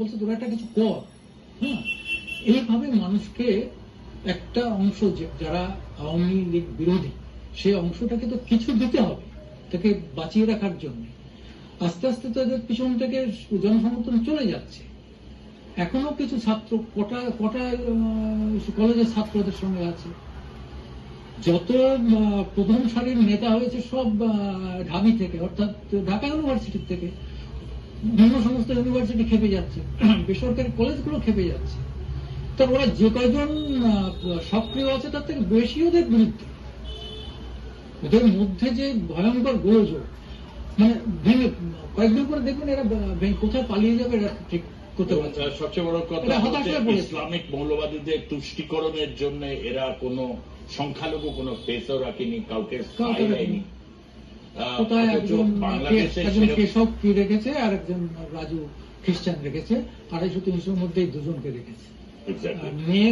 বলছে তোরা একটা কিছু কর। হ্যাঁ এইভাবে মানুষকে একটা অংশ যারা আওয়ামী লীগ বিরোধী, সেই অংশটাকে তো কিছু দিতে হবে, তাকে বাঁচিয়ে রাখার জন্য। আস্তে আস্তে তাদের পিছন থেকে জনসমর্থন চলে যাচ্ছে। এখনও কিছু ছাত্র, কটা কটা কলেজের ছাত্রদের সঙ্গে আছে। যত প্রথম সারির নেতা হয়েছে সব ঢাবি থেকে, অর্থাৎ ঢাকা ইউনিভার্সিটি থেকে। অন্য সমস্ত ইউনিভার্সিটি খেপে যাচ্ছে বেসরকারি কলেজগুলো খেপে যাচ্ছে। তো ওরা যে কয়জন সক্রিয় আছে তার থেকে বেশি ওদের বিরুদ্ধে ওদের মধ্যে যে ভয়ঙ্কর গোলযোগ মানে ভেঙে কয়েকদিন পরে দেখবেন এরা কোথায় পালিয়ে যাবে এরা ঠিক করতে পারছে সবচেয়ে বড় কথা। ইসলামিক মৌলবাদীদের তুষ্টিকরণের জন্য এরা কোনো সংখ্যালঘু কোনো পেসও রাখেনি কাউকে কাউকে স্থায়ী রাখেনি। দেয়নি আহ, কোথায় একজন একজন কেশব কি রেখেছে আর একজন রাজু খ্রিস্টান রেখেছে আড়াইশো তিনশোর মধ্যে দুজনকে রেখেছে। মেয়ে